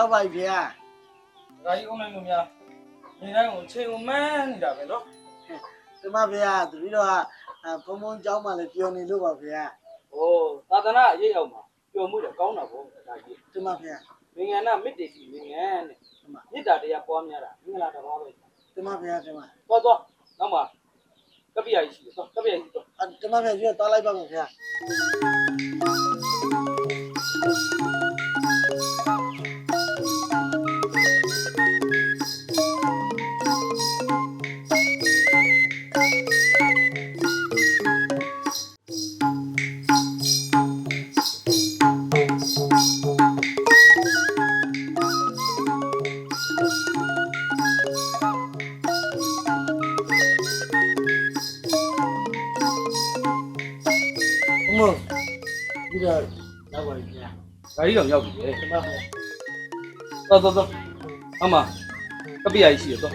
ရောက်ပါပြီဗျာ။ဒါကြီးအုံးလိုက်လို့များနေတိုင်းကိုချိန်ကိုမှန်းနေတာပဲနော်။ဒီမှာဗျာသူပြီးတော့ဘုံဘုံကြောင်းမှလည်းပျော်နေလို့ပါဗျာ။ဟိုသာသနာအရေးရောက်မှာပျော်မှုတော့ကောင်းတာပေါ့ဒါကြီး။ဒီမှာဗျာ။မင်္ဂလာမေတ္တေစီမင်္ဂလာနဲ့မေတ္တာတရားပွားများတာမင်္ဂလာတော်ပဲ။ဒီမှာဗျာဒီမှာ။သွားသွားနောက်မှာကပ္ပိယကြီးရှိတယ်သွားကပ္ပိယကြီးသွား။ဒီမှာဗျာကြီးတော့သွားလိုက်ပါမယ်ဗျာ။ ဗျာ။ဒါကြီးတော့ရောက်ပြီလေဒီမှာဗျာ။သွားသွားသွားနောက်မှာကပ္ပိယကြီးရှိတယ်သွား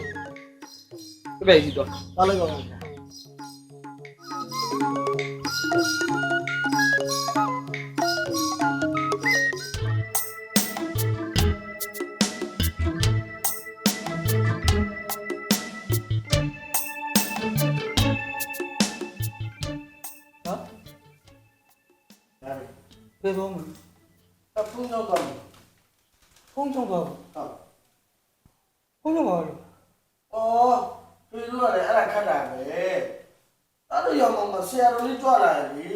ဖုန်းချုံတော့ဟုတ်ဖုန်းချုံပါလို့အော်ပြေလို့ရတယ်အဲ့ဒါခက်တာပဲအဲ့လိုရောက်မှဆရာတော်လေးကြွလာတယ်လေ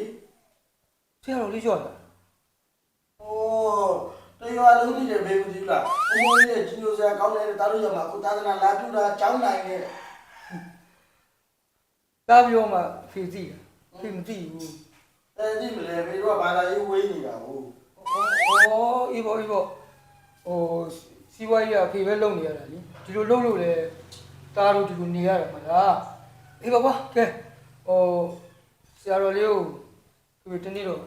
ဆရာတော်လေးကြောက်တာ။အိုးတရားလုံးကြီးတယ်ဘေးမကြီးလား။ဘုံဘုံလေးရဲ့ကြီးညိုစရာကောင်းတယ်တာလို့ရမှာကိုသာသနာလာပြုတာကျောင်းနိုင်တယ်တားပြောမှဖေသိတာဖေမသိဘူး။အဲဒီမလဲဘေးတော့ဘာသာရေးဝေးနေတာဟုတ်ဩအေးဘောအေးဘော ဟိုစီးပွားရေးကဖေပဲလုပ်နေရတာလीဒီလိုလုပ်လို့လေတားတို့ဒီလိုနေရတာမလားအေးပါကွာကဲဟိုဆရာတော်လေးကိုဖေတနေ့တော့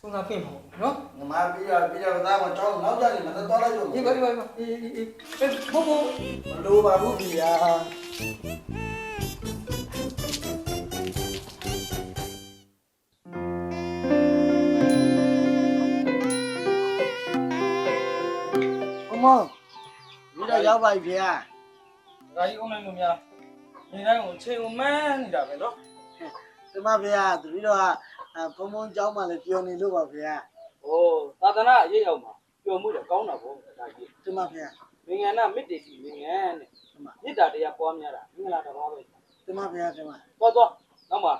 ဆုံးတာပြင်ပါဦးနော်။ငမပြီးရပြီးရသားမကျောင်းနောက်ကြနေမတော်လိုက်လို့အေးပါအေးပါအေးပါအေးအေးအေးဘို့ဘို့မလိုပါဘူးဗျာ။ မုံဒီတော့ရောက်ပါပြီခင်ဗျာဒါကြီးအောင်နိုင်လို့များနေတိုင်းကိုချိန်ကိုမန်းနေတာပဲနော်ဒီမှာခင်ဗျာသူတို့ကဘုံဘုံကြောင်းမှလည်းပျော်နေလို့ပါခင်ဗျာဩသာသနာအရေးရောက်မှာပျော်မှုတော့ကောင်းတာပေါ့ဒါကြီးဒီမှာခင်ဗျာမင်္ဂလာမေတ္တေစီမင်္ဂန်တဲ့ဒီမှာမေတ္တာတရားပွားများတာမင်္ဂလာတော်ပဲဒီမှာခင်ဗျာဒီမှာသွားသွားနောက်မှာ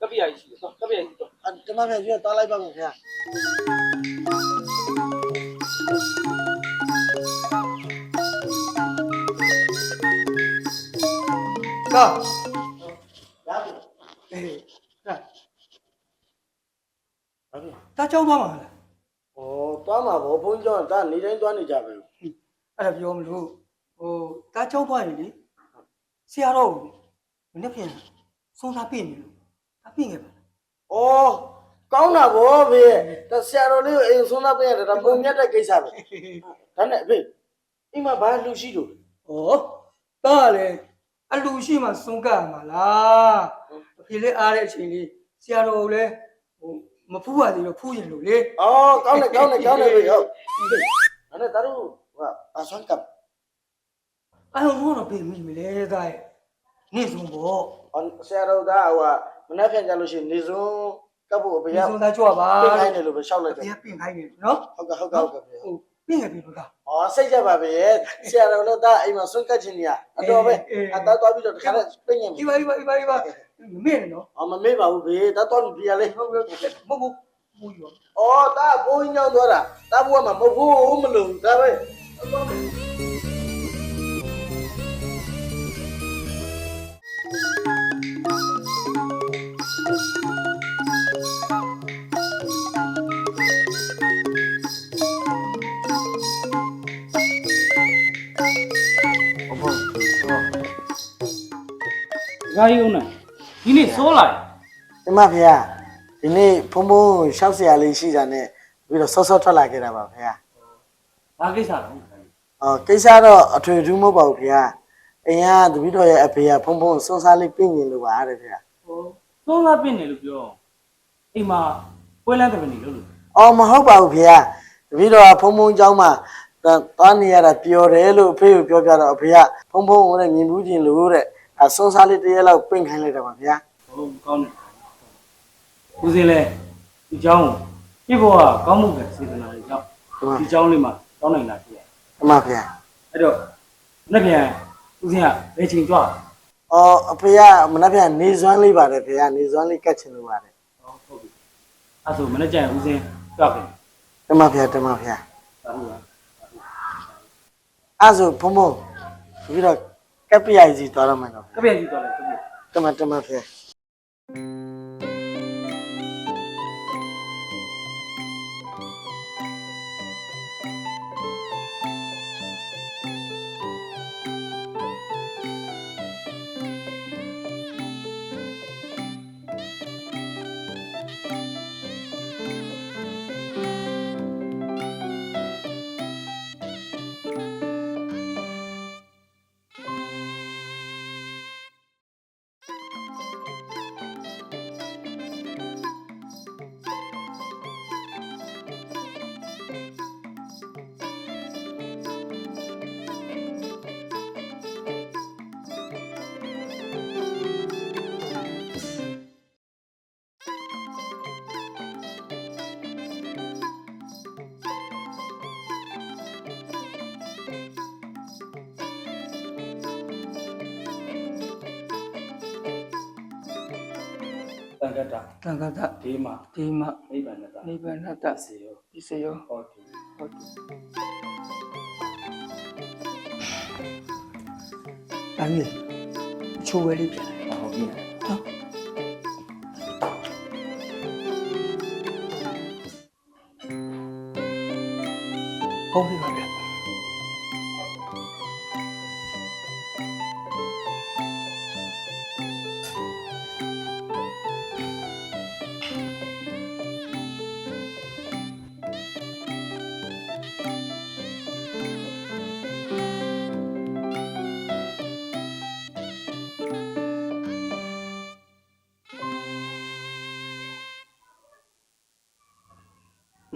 ကပ္ပိယကြီးရှိတယ်သွားကပ္ပိယကြီးသွားဒီမှာခင်ဗျာကြွသွားလိုက်ပါမယ်ခင်ဗျာ ကာ။ဒါပြီအေးဒါ။ဒါပြီတားချောင်းသွားမှာလား။ဩသွားမှာဗောဘုန်းကြီးကဒါနေတိုင်းသွားနေကြပဲအဲ့ဒါပြောမလို့ဟိုတားချောင်းသွားရင်လေဆရာတော်ကိုမနေ့ပြန်ဆုံးသားပြင်နေလို့ဒါပြင်ခဲ့ပါလား။ဩကောင်းတာဗောဖေ။ဒါဆရာတော်လေးကိုအိမ်ဆုံးသားပေးရတယ်ဒါပုံမြတ်တဲ့ကိစ္စပဲ။ဒါနဲ့ဖေအိမ်မှာဘာလူရှိလို့ဩတားလည်း အလူရှိမှဆုံးကပ်ရမှာလားအဖေလေးအားတဲ့အချိန်လေးဆရာတော်ကိုလည်းဟိုမဖူးပါသေးတော့ဖူးရင်လို့လေ။အော်ကောင်းတယ်ကောင်းတယ်ကောင်းတယ်ဖေဟုတ်။ဒါနဲ့ဒါတို့ဟာအဆွမ်းကပ်အဲ့တော့တော့ပြင်မိမလဲတားရဲ့နေ့ဆုံးပေါ့ဆရာတော်သားဟိုမနှက်ပြန်ကြလို့ရှိရင်နေစုံကပ်ဖို့အဖေဒီကဆုံးသားကြွပါပြင်ခိုင်းတယ်လို့ပဲရှောက်လိုက်တယ်ဖေကပြင်ခိုင်းတယ်နော်ဟုတ်ကဲ့ဟုတ်ကဲ့ဟုတ်ကဲ့ဖေဟို ပြင်ခဲ့ပြီက။အော်စိတ်ကြပါပဲ။ဆရာတော်လည်းဒါအိမ်မှာဆွန့်ကတ်ခြင်းကြီးအတော်ပဲ။အသားသွားပြီးတော့တခါနဲ့ပြင်းရင်ဒီပါဒီပါဒီပါဒီပါမမေ့နဲ့နော်အော်မမေ့ပါဘူးဘေးဒါတော့ပြရလေဟုတ်ကဲ့မဟုတ်ဘူးမဟုတ်ရော။အော်ဒါဘိုးကြီးညောင်းသွားတာ။ဒါဘိုးကမမဟုတ်ဘူးမလို့ဒါပဲ။ဟုတ် ဒါကြီးအောင်နဲ့ဒီနေ့စောလာတယ် ။ဒီမှာဖေကဒီနေ့ဖုံဖုံရှောက်เสียလေးရှိတာနဲ့ပြီးတော့ဆော့ဆော့ထွက်လာခဲ့တာပါဖေက ။ဘာကိစ္စလဲ ။အော်ကိစ္စတော့အထွေထူးမဟုတ်ပါဘူးဖေက။အိမ်ကတပည့်တော်ရဲ့အဖေကဖုံဖုံစွန်းစားလေးပြင်နေလို့ပါတဲ့ဖေက ။ဟိုသုံးသားပင့်နေလို့ပြောအိမ်မှာပွဲလန်းတယ်မနေလို့လို့ ။အော်မဟုတ်ပါဘူးဖေက တပည့်တော်ကဖုံဖုံเจ้าမှာသွားနေရတာပျော်တယ်လို့အဖေကိုပြောပြတော့အဖေကဖုံဖုံကိုလည်းမြင်ဘူးချင်းလို့တဲ့ အစွန်းစားလေးတစ်ရက်လောက်ပင့်ခိုင်းလိုက်တာပါဗျာ ဟုတ်ကောင်းတယ်ဦးစင်းလဲဒီเจ้าကိုပြဖို့ကကောင်းမှုကစေတနာတွေကြောင့်ဒီเจ้าလေးမှာတောင်းနိုင်တာဖြစ်ရ အမှန်ဗျာ အဲ့တော့နှစ်ပြန်ဦးစင်းကဘယ်ချိန်ကြွား အော်အဖေကမနှက်ပြန်နေစွမ်းလေးပါတယ်ဖေကနေစွမ်းလေးကတ်ချင်လို့ပါတယ် ဟုတ်ပြီအဲ့ဆိုမနေ့ကျရင်ဦးစင်းကြွားပြန် တမဗျာတမဗျာ သာဟုတ်လား အဲ့ဆိုဖုံဖုံပြီးတော့ ကပ်ပြရိုက်စီသွားတော့မယ်တော့ကပြန်ကြည့်သွားလိုက်ကပြန်တမတမဗျာတန်ခတ်တာတန်ခါတဒီမှာဒီမှာနိဗ္ဗာန်နဲ့တာနိဗ္ဗာန်တစေရောဒီစေရောဟုတ်ပြီဟုတ်တ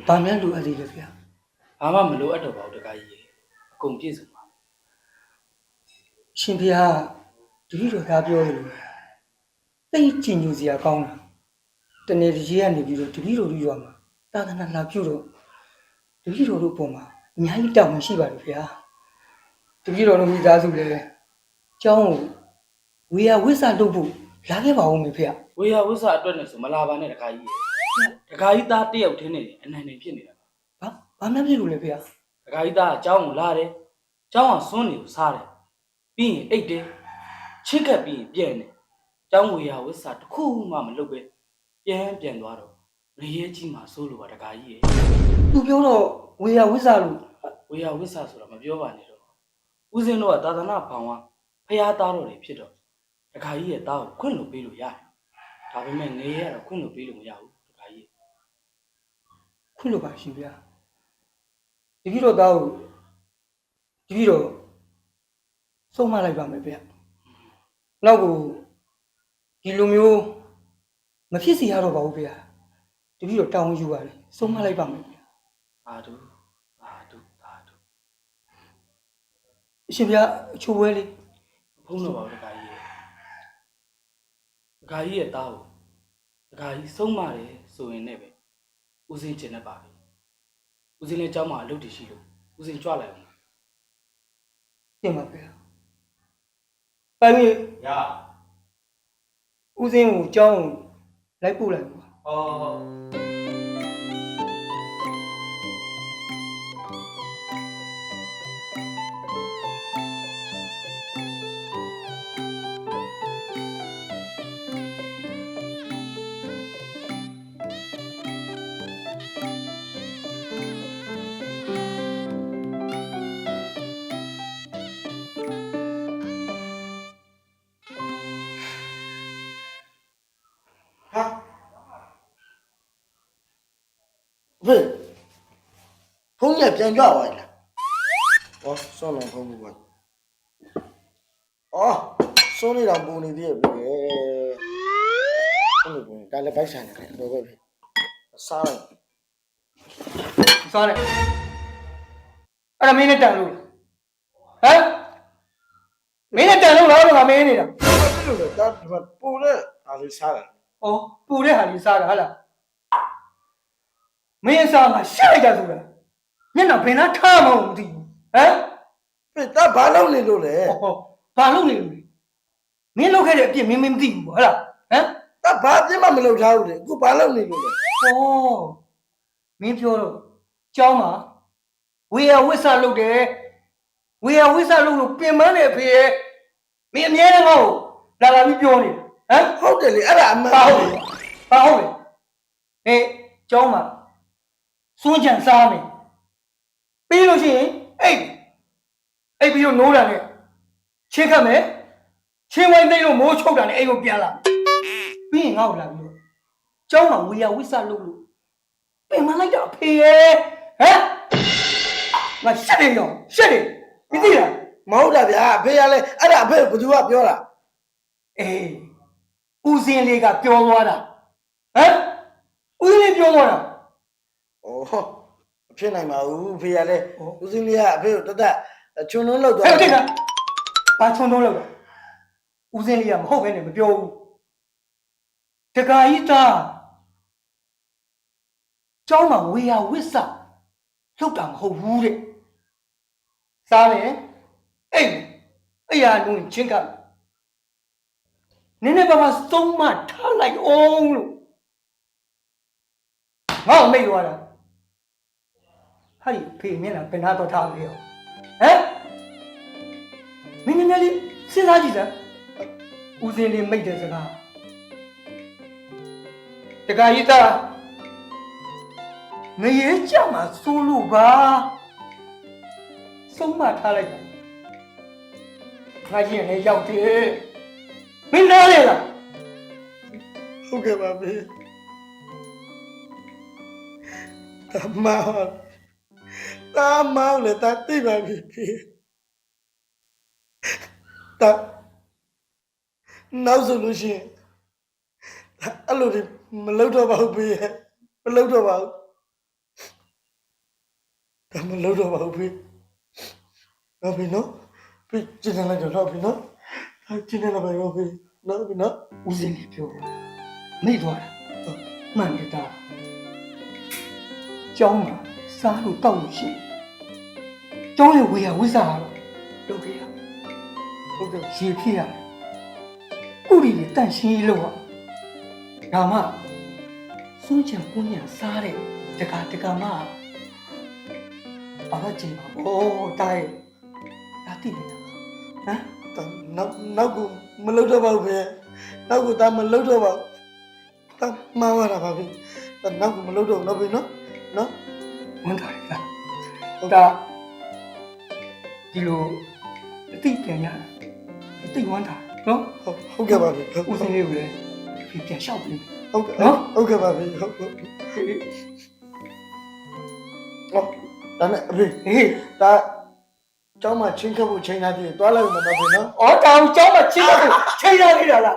ဘာများလိုအပ်သေးလဲဗျာဘာမှမလိုအပ်တော့ပါဘူးတခါကြီးရေအကုန်ပြည့်စုံပါ။ရှင်ဖေဟာတတိတော်သားပြောလို့တိတ်ကြည်ညိုစရာကောင်းတာ။တနေ့တကြီးကနေပြီးတော့တတိတော်တို့ရွာမှာသာသနာလာပြုတော့တတိတော်တို့ပုံမှာအများကြီးတောင်းမှရှိပါလို့ဗျာ။တတိတော်တို့မိသားစုလည်းကျောင်းကိုဝေယဝိဆာလုပ်ဖို့လာခဲ့ပါဦးမေဖေ။ဝေယဝိဆအတွက်နဲ့ဆိုမလာပါနဲ့တခါကြီးရေ တခါကြီးသားတယောက်ထင်းနေတယ်အနန္တဖြစ်နေတာပါ ဘာဘာမှဖြစ်လို့လဲဖေ။ ဒကာကြီးသားအเจ้าကိုလာတယ်။เจ้าကစွန်းနေကိုစားတယ်။ပြီးရင်အိတ်တယ်။ချစ်ကပ်ပြီးရင်ပြန်တယ်။เจ้าငွေရဝစ်စာတစ်ခုမှမလုပ်ပဲပြန်ပြန်သွားတော့ငရဲကြီးမှစိုးလို့ပါဒကာကြီးရဲ့ သူပြောတော့ဝေယဝိဆာလို့ ဝေယဝစ်စာဆိုတာမပြောပါနဲ့တော့။ဦးစင်းတို့ကသာသနာဖောင်ကဖျားသားတော်တွေဖြစ်တော့ဒကာကြီးရဲ့သားကိုခွင့်လို့ပေးလို့ရတယ်။ဒါပေမဲ့ငရဲကတော့ခွင့်လို့ပေးလို့မရဘူးဒကာကြီး ခွင့်လို့ပါရှင်ဗျာ။တတိတော်သားကိုတတိတော်ဆုံးမလိုက်ပါမယ်ဗျ။နောက်ကိုဒီလိုမျိုးမဖြစ်စီရတော့ပါဘူးဗျာ။တတိတော်တောင်းယူပါတယ်ဆုံးမလိုက်ပါမယ်ဗျာ။အာဒူအာဒူအာဒူ။အရှင်ဗျာအချိုးပွဲလေးဖုံးတော့ပါဦးဒကာကြီးရဲ့ဒကာကြီးရဲ့သားကိုဒကာကြီးဆုံးမတယ်ဆိုရင်လည်းပဲ ဦးစင်းကျင်တတ်ပါပြီဦးစင်းလည်းเจ้าမှာအလုပ်တည်ရှိလို့ဦးစင်းကြွလိုက်အောင် ပြင်ပါဗျာ။ပိုင်းပြီး ရ ဦးစင်းကိုကြောင်းကိုလိုက်ပို့လိုက်ပါ ဟော ဟာ ဖေဖုံးရပြန်ကြွသွားပြီလားဩစွန့်လုံးဖုံးဘူးကွာဩစွန့်နေတော့ပုံနေသေးရဲ့ဖေအဲ့လိုပုံဒါလည်းပိုက်ဆိုင်တယ်တော့ပဲဖေစားလိုက်စားတယ်အဲ့ဒါမင်းနဲ့တန်လို့လားဟမ်မင်းနဲ့တန်လို့လားတော့ငါမင်းနေတာဘာဖြစ်လို့လဲဒါဒီမှာပူတဲ့အားလေးစားတယ်ဩပူတဲ့ဟာကြီးစားတာဟာလား မင်းအစားကရှက်လိုက်တာဆိုတာမျက်နှာဘယ်နှထားမှမသိဘူးဟမ်ဖေဒါဘာလုပ်နေလို့လဲဟောဘာလုပ်နေလို့လဲမင်းလုပ်ခဲ့တဲ့အပြစ်မင်းမမသိဘူးပေါ့ဟုတ်လားဟမ်ဒါဘာပြစ်မှမလုပ်ထားဘူးလေအခုဘာလုပ်နေလို့လဲဩမင်းပြောတော့ကျောင်းမှာဝေယဝိဆလုပ်တယ်ဝေယဝိဆလုပ်လို့ပြင်ပန်းနေဖေရဲ့မင်းအမြဲတမ်းငါ့ကိုလာလာပြီးပြောနေတယ်ဟမ်ဟုတ်တယ်လေအဲ့ဒါအမှန်ဘာဟုတ်လဲဘာဟုတ်လဲဟေးကျောင်းမှာ စွန့်ကြံစားမယ်ပြီးလို့ရှိရင်အိတ်အိတ်ပြီးတော့နိုးတာနဲ့ချင်းခတ်မယ်ချင်းဝိုင်းသိမ်းလို့မိုးချုပ်တာနဲ့အိတ်ကိုပြန်လာပြီးရင်ငါ့ကိုလာပြီးတော့ကျောင်းမှာဝေယဝိဆလုပ်လို့ပင်မလိုက်တာအဖေရဲ့ဟမ်ငါရှက်တယ်ရောရှက်တယ်မသိလားမဟုတ်တာဗျာအဖေကလည်းအဲ့ဒါအဖေကဘယ်သူကပြောတာအေးဦးစင်းလေးကပြောသွားတာဟမ်ဦးစင်းလေးပြောသွားတာ ဩမဖြစ်နိုင်ပါဘူးအဖေကလည်းဩဦးစင်းလေးကအဖေကိုတတ်တချွန်းလုံးလောက်သွားဟဲ့တိတ်ကဘာချုံတော့လောက်ဦးစင်းလေးကမဟုတ်ပဲနဲ့မပြောဘူးတခါကြီးသားကျောင်းမှာဝေယဝစ်ဆလောက်တာမဟုတ်ဘူးတဲ့စားမယ်အိမ်အဲ့ရလုံးချင်းကနည်းနည်းပါးပါးသုံးမထားလိုက်အောင်လို့ငါ့ကိုမိတ်သွားတာ ဟာဒီဖေမျက်နှာပင်နာတော့ထားပြီရောဟမ်မင်းနည်းနည်းလေးစဉ်းစားကြည့်စမ်းဦးစင်းလေးမိတ်တဲ့စကားတခါကြီးသားငရေကြမှာစိုးလို့ပါဆုံးမထားလိုက်ပါငါကြီးနဲ့ရောက်တယ်မင်းနားလေလားဟုတ်ကဲ့ပါဖေတမန် တမန်လေတတိပါပြီဖေတနောက်ဆိုလို့ရှိရင်ဒါအဲ့လိုတွေမလုပ်တော့ပါဘူးဖေမလုပ်တော့ပါဘူးဒါမလုပ်တော့ပါဘူးဖေတော့ဖေနော်ဖေကျင်းနေလိုက်တော့ဖေနော်ဟာကျင်းနေလိုက်ပါရောဖေနော်ဖေနော်ဦးစင်းလေးပြောတာမိတ်သွားတာဟုတ်မှန်တယ်သားကျောင်းမှာ စားလို့တောက်လို့ရှိရင်ကျောင်းရဲ့ဝေယဝိစာကတော့လုပ်ခဲ့ရဟုတ်ကဲ့ရေဖြစ်ရတယ်ကုရီတွေတန့်ရှင်းရေးလုပ်ရဒါမှစွန့်ချံပုညာစားတဲ့တကာတကာမှဘာလို့ကျင်ပါဘောတိုင်းဒါတိနေတာဟမ်တနောက်နောက်ကမလုပ်တော့ပါဘူးဖေနောက်ကဒါမလုပ်တော့ပါဘူးဒါမှားရတာပါဖေဒါနောက်ကမလုပ်တော့ဘူးနော်ဖေနော် နော်ဝန်တာလေလားဒါဒီလိုအသိပြန်ရတာအသိဝန်တာနော်ဟုတ်ဟုတ်ကဲ့ပါဖေဟုတ်ဦးစင်းလေးကိုလည်းဒီပြန်လျှောက်ပြီးဟုတ်ကဲ့နော်ဟုတ်ကဲ့ပါဖေဟုတ်ဟုတ်ဟောဒါနဲ့အဖေဟေးဒါကျောင်းမှာချင်းခတ်ဖို့ချိန်ထားပြီတွားလိုက်ဦးမယ်နော်ဖေနော်အော်တောင်ကျောင်းမှာချင်းတော့ချိန်ရနေတာလား